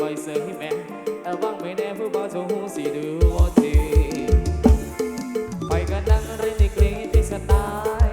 บ่อยเสยแม่แต่ว่างไม่แน่ผู้บ่าวจะหูสีดูว่าทีไปกันดังรินิกรีที่สไตล์